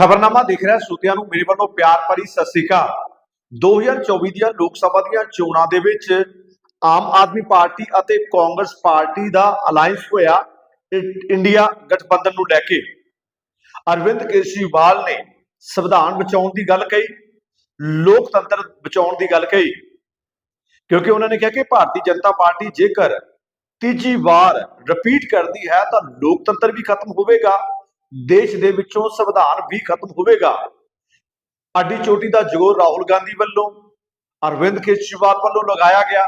ਖਬਰਨਾਮਾ ਦੇਖ ਰਿਹਾ ਸਰੋਤਿਆਂ ਨੂੰ ਮੇਰੇ ਵੱਲੋਂ ਪਿਆਰ ਭਰੀ ਸਤਿ ਸ੍ਰੀ ਅਕਾਲ। 2024 ਦੀਆਂ ਲੋਕ ਸਭਾ ਦੀਆਂ ਚੋਣਾਂ ਦੇ ਵਿੱਚ ਆਮ ਆਦਮੀ ਪਾਰਟੀ ਅਤੇ ਕਾਂਗਰਸ ਪਾਰਟੀ ਦਾ ਅਲਾਈਅੰਸ ਹੋਇਆ ਇੰਡੀਆ ਗਠਬੰਧਨ ਨੂੰ ਲੈ ਕੇ। ਅਰਵਿੰਦ ਕੇਜਰੀਵਾਲ ਨੇ ਸੰਵਿਧਾਨ ਬਚਾਉਣ ਦੀ ਗੱਲ ਕਹੀ, ਲੋਕਤੰਤਰ ਬਚਾਉਣ ਦੀ ਗੱਲ ਕਹੀ, ਕਿਉਂਕਿ ਉਹਨਾਂ ਨੇ ਕਿਹਾ ਕਿ ਭਾਰਤੀ ਜਨਤਾ ਪਾਰਟੀ ਜੇਕਰ ਤੀਜੀ ਵਾਰ ਰਿਪੀਟ ਕਰਦੀ ਹੈ ਤਾਂ ਲੋਕਤੰਤਰ ਵੀ ਖਤਮ ਹੋਵੇਗਾ। ਦੇਸ਼ ਦੇ ਵਿੱਚੋਂ ਸੰਵਿਧਾਨ ਵੀ ਖਤਮ ਹੋਵੇਗਾ। ਅੱਡੀ ਚੋਟੀ ਦਾ ਜੋਰ ਰਾਹੁਲ ਗਾਂਧੀ ਵੱਲੋਂ, ਅਰਵਿੰਦ ਕੇਜਰੀਵਾਲ ਵੱਲੋਂ ਲਗਾਇਆ ਗਿਆ।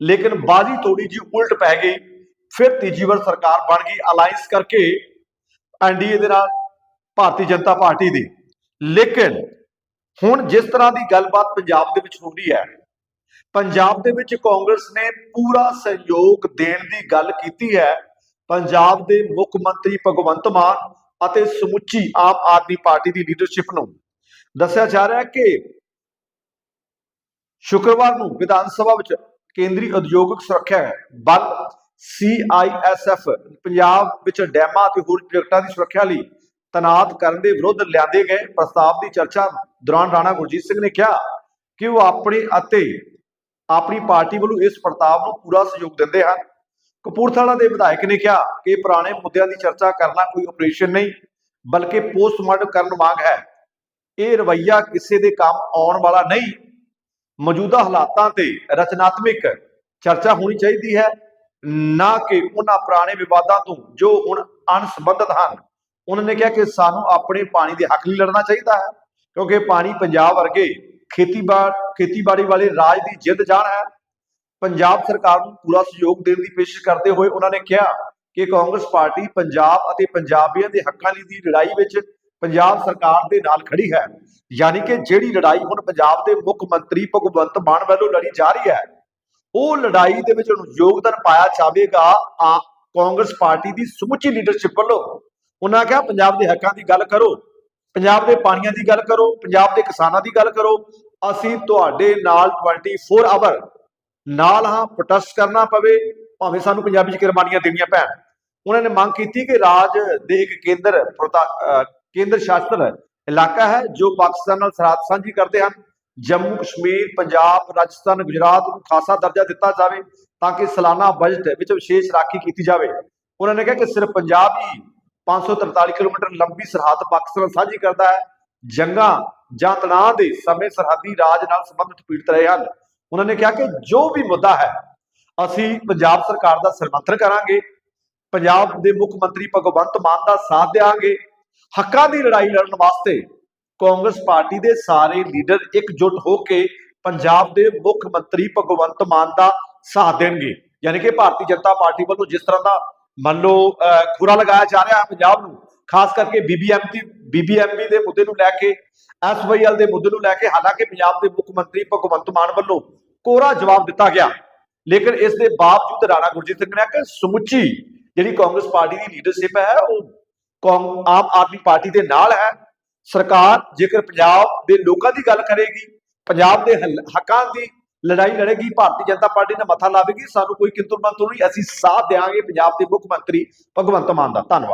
ਲੇਕਿਨ ਬਾਜੀ ਥੋੜੀ ਜੀ ਉਲਟ ਪੈ ਗਈ, ਫਿਰ ਤੀਜੀ ਵਾਰ ਸਰਕਾਰ ਬਣ ਗਈ ਅਲਾਈਅੰਸ ਕਰਕੇ ਐਨਡੀਏ ਦੇ ਨਾਲ, ਭਾਰਤੀ ਜਨਤਾ ਪਾਰਟੀ ਦੀ। ਲੇਕਿਨ ਹੁਣ ਜਿਸ ਤਰ੍ਹਾਂ ਦੀ ਗੱਲਬਾਤ ਪੰਜਾਬ ਦੇ ਵਿੱਚ ਹੋ ਰਹੀ ਹੈ, ਪੰਜਾਬ ਦੇ ਵਿੱਚ ਕਾਂਗਰਸ ਨੇ ਪੂਰਾ ਸਹਿਯੋਗ ਦੇਣ ਦੀ ਗੱਲ ਕੀਤੀ ਹੈ ਪੰਜਾਬ ਦੇ ਮੁੱਖ ਮੰਤਰੀ ਭਗਵੰਤ ਮਾਨ ਅਤੇ ਸਮੁੱਚੀ ਆਮ ਆਦਮੀ ਪਾਰਟੀ ਦੀ ਲੀਡਰਸ਼ਿਪ ਨੂੰ ਦੱਸਿਆ ਜਾ ਰਿਹਾ ਹੈ ਕਿ ਸ਼ੁੱਕਰਵਾਰ ਨੂੰ ਵਿਧਾਨ ਸਭਾ ਵਿੱਚ ਕੇਂਦਰੀ ਉਦਯੋਗਿਕ ਸੁਰੱਖਿਆ ਬਲ CISF ਪੰਜਾਬ ਵਿੱਚ ਡੈਮਾਂ ਅਤੇ ਹੋਰ ਪ੍ਰੋਜੈਕਟਾਂ ਦੀ ਸੁਰੱਖਿਆ ਲਈ ਤਨਾਤ ਕਰਨ ਦੇ ਵਿਰੁੱਧ ਲਿਆਂਦੇ ਗਏ ਪ੍ਰਸਤਾਵ ਦੀ ਚਰਚਾ ਦੌਰਾਨ ਰਾਣਾ ਗੁਰਜੀਤ ਸਿੰਘ ਨੇ ਕਿਹਾ ਕਿ ਉਹ ਆਪਣੇ ਅਤੇ ਆਪਣੀ ਪਾਰਟੀ ਵੱਲੋਂ ਇਸ ਪ੍ਰਸਤਾਵ ਨੂੰ ਪੂਰਾ ਸਹਿਯੋਗ ਦਿੰਦੇ ਹਨ। ਕਪੂਰਥਲਾ ਦੇ ਵਿਧਾਇਕ ਨੇ ਕਿਹਾ ਕਿ ਪੁਰਾਣੇ ਮੁੱਦਿਆਂ ਦੀ ਚਰਚਾ ਕਰਨਾ ਕੋਈ ਆਪਰੇਸ਼ਨ ਨਹੀਂ, ਬਲਕਿ ਪੋਸਟਮਾਰਟਮ ਕਰਨ ਵਾਂਗ ਹੈ। ਇਹ ਰਵੱਈਆ ਕਿਸੇ ਦੇ ਕੰਮ ਆਉਣ ਵਾਲਾ ਨਹੀਂ। ਮੌਜੂਦਾ ਹਾਲਾਤਾਂ ਤੇ ਰਚਨਾਤਮਿਕ ਚਰਚਾ ਹੋਣੀ ਚਾਹੀਦੀ ਹੈ, ਨਾ ਕਿ ਉਹਨਾਂ ਪੁਰਾਣੇ ਵਿਵਾਦਾਂ ਤੋਂ ਜੋ ਹੁਣ ਅਣਸਬੰਧਤ ਹਨ। ਉਹਨਾਂ ਨੇ ਕਿਹਾ ਕਿ ਸਾਨੂੰ ਆਪਣੇ ਪਾਣੀ ਦੇ ਹੱਕ ਲਈ ਲੜਨਾ ਚਾਹੀਦਾ ਹੈ, ਕਿਉਂਕਿ ਪਾਣੀ ਪੰਜਾਬ ਵਰਗੇ ਖੇਤੀਬਾੜ ਖੇਤੀਬਾੜੀ ਵਾਲੇ ਰਾਜ ਦੀ ਜਿੱਦ ਜਾਨ ਹੈ। ਪੰਜਾਬ ਸਰਕਾਰ ਨੂੰ ਪੂਰਾ ਸਹਿਯੋਗ ਦੇਣ ਦੀ ਪੇਸ਼ਿਸ਼ ਕਰਦੇ ਹੋਏ ਉਹਨਾਂ ਨੇ ਕਿਹਾ ਕਿ ਕਾਂਗਰਸ ਪਾਰਟੀ ਪੰਜਾਬ ਅਤੇ ਪੰਜਾਬੀਆਂ ਦੇ ਹੱਕਾਂ ਲਈ ਦੀ ਲੜਾਈ ਵਿੱਚ ਪੰਜਾਬ ਸਰਕਾਰ ਦੇ ਨਾਲ ਖੜੀ ਹੈ। ਯਾਨੀ ਕਿ ਜਿਹੜੀ ਲੜਾਈ ਹੁਣ ਪੰਜਾਬ ਦੇ ਮੁੱਖ ਮੰਤਰੀ ਭਗਵੰਤ ਮਾਨ ਵੱਲੋਂ ਲੜੀ ਜਾ ਰਹੀ ਹੈ, ਉਹ ਲੜਾਈ ਦੇ ਵਿੱਚ ਯੋਗਦਾਨ ਪਾਇਆ ਜਾਵੇਗਾ ਆ ਕਾਂਗਰਸ ਪਾਰਟੀ ਦੀ ਸਮੁੱਚੀ ਲੀਡਰਸ਼ਿਪ ਵੱਲੋਂ। ਉਹਨਾਂ ਕਿਹਾ, ਪੰਜਾਬ ਦੇ ਹੱਕਾਂ ਦੀ ਗੱਲ ਕਰੋ, ਪੰਜਾਬ ਦੇ ਪਾਣੀਆਂ ਦੀ ਗੱਲ ਕਰੋ, ਪੰਜਾਬ ਦੇ ਕਿਸਾਨਾਂ ਦੀ ਗੱਲ ਕਰੋ, ਅਸੀਂ ਤੁਹਾਡੇ ਨਾਲ 24 ਆਵਰ ਨਾਲ ਹਾਂ ਪ੍ਰੋਟੈਸਟ ਕਰਨਾ ਪਵੇ, ਭਾਵੇਂ ਸਾਨੂੰ ਪੰਜਾਬੀ ਚ ਕੁਰਬਾਨੀਆਂ ਦੇਣੀਆਂ ਪੈਣ। ਉਹਨਾਂ ਨੇ ਮੰਗ ਕੀਤੀ ਕਿ ਰਾਜ ਦੇ ਇੱਕ ਕੇਂਦਰ ਕੇਂਦਰ ਸ਼ਾਸਤ ਇਲਾਕਾ ਹੈ, ਜੋ ਪਾਕਿਸਤਾਨ ਨਾਲ ਸਰਹੱਦ ਸਾਂਝੀ ਕਰਦੇ ਹਨ। ਜੰਮੂ, ਕਸ਼ਮੀਰ, ਪੰਜਾਬ, ਰਾਜਸਥਾਨ, ਗੁਜਰਾਤ ਨੂੰ ਖਾਸਾ ਦਰਜਾ ਦਿੱਤਾ ਜਾਵੇ ਤਾਂ ਕਿ ਸਾਲਾਨਾ ਬਜਟ ਵਿੱਚ ਵਿਸ਼ੇਸ਼ ਰਾਖੀ ਕੀਤੀ ਜਾਵੇ। ਉਹਨਾਂ ਨੇ ਕਿਹਾ ਕਿ ਸਿਰਫ ਪੰਜਾਬ ਹੀ 543 ਕਿਲੋਮੀਟਰ ਲੰਬੀ ਸਰਹੱਦ ਪਾਕਿਸਤਾਨ ਨਾਲ ਸਾਂਝੀ ਕਰਦਾ ਹੈ। ਜੰਗਾਂ ਜਾਂ ਤਣਾਅ ਦੇ ਸਮੇਂ ਸਰਹੱਦੀ ਰਾਜ ਨਾਲ ਸੰਬੰਧਿਤ ਪੀੜਤ ਰਹੇ ਹਨ। ਉਹਨਾਂ ਨੇ ਕਿਹਾ ਕਿ ਜੋ ਵੀ ਮੁੱਦਾ ਹੈ ਅਸੀਂ ਪੰਜਾਬ ਸਰਕਾਰ ਦਾ ਸਮਰਥਨ ਕਰਾਂਗੇ ਪੰਜਾਬ ਦੇ ਮੁੱਖ ਮੰਤਰੀ ਭਗਵੰਤ ਮਾਨ ਦਾ ਸਾਥ ਦੇਵਾਂਗੇ ਹੱਕਾਂ ਦੀ ਲੜਾਈ ਲੜਨ ਵਾਸਤੇ ਕਾਂਗਰਸ ਪਾਰਟੀ ਦੇ ਸਾਰੇ ਲੀਡਰ ਇਕਜੁੱਟ ਹੋ ਕੇ ਪੰਜਾਬ ਦੇ ਮੁੱਖ ਮੰਤਰੀ ਭਗਵੰਤ ਮਾਨ ਦਾ ਸਾਥ ਦੇਣਗੇ। ਯਾਨੀ ਕਿ ਭਾਰਤੀ ਜਨਤਾ ਪਾਰਟੀ ਵੱਲੋਂ ਜਿਸ ਤਰ੍ਹਾਂ ਦਾ ਮੰਨ ਲਓ ਅਹ, ਖੁਰਾ ਲਗਾਇਆ ਜਾ ਰਿਹਾ ਹੈ ਪੰਜਾਬ ਨੂੰ ਖਾਸ ਕਰਕੇ ਬੀਬੀਐਮਪੀ ਬੀਬੀਐਮਬੀ ਦੇ ਮੁੱਦੇ ਨੂੰ ਲੈ ਕੇ ਐਸਵਾਈਐਲ ਦੇ ਮੁੱਦੇ ਨੂੰ ਲੈ ਕੇ, ਹਾਲਾਂਕਿ ਪੰਜਾਬ ਦੇ ਮੁੱਖ ਮੰਤਰੀ ਭਗਵੰਤ ਮਾਨ ਵੱਲੋਂ ਕੋਰਾ ਜਵਾਬ ਦਿੱਤਾ ਗਿਆ। ਲੇਕਿਨ ਇਸ ਦੇ ਬਾਵਜੂਦ ਰਾਣਾ ਗੁਰਜੀਤ ਸਿੰਘ ਨੇ ਕਿ ਸਮੁੱਚੀ ਜਿਹੜੀ ਕਾਂਗਰਸ ਪਾਰਟੀ ਦੀ ਲੀਡਰਸ਼ਿਪ ਹੈ, ਉਹ ਕਾਂਗ- ਆਮ ਆਦਮੀ ਪਾਰਟੀ ਦੇ ਨਾਲ ਹੈ। ਸਰਕਾਰ ਜੇਕਰ ਪੰਜਾਬ ਦੇ ਲੋਕਾਂ ਦੀ ਗੱਲ ਕਰੇਗੀ, ਪੰਜਾਬ ਦੇ ਹੱਕਾਂ ਦੀ ਲੜਾਈ ਲੜੇਗੀ, ਭਾਰਤੀ ਜਨਤਾ ਪਾਰਟੀ ਨਾਲ ਮੱਥਾ ਲਾਵੇਗੀ, ਸਾਨੂੰ ਕੋਈ ਕਿੰਤੂ ਮੰਤੂ ਨਹੀਂ। ਅਸੀਂ ਸਾਥ ਦੇਵਾਂਗੇ ਪੰਜਾਬ ਦੇ ਮੁੱਖ ਮੰਤਰੀ ਭਗਵੰਤ ਮਾਨ ਦਾ। ਧੰਨਵਾਦ।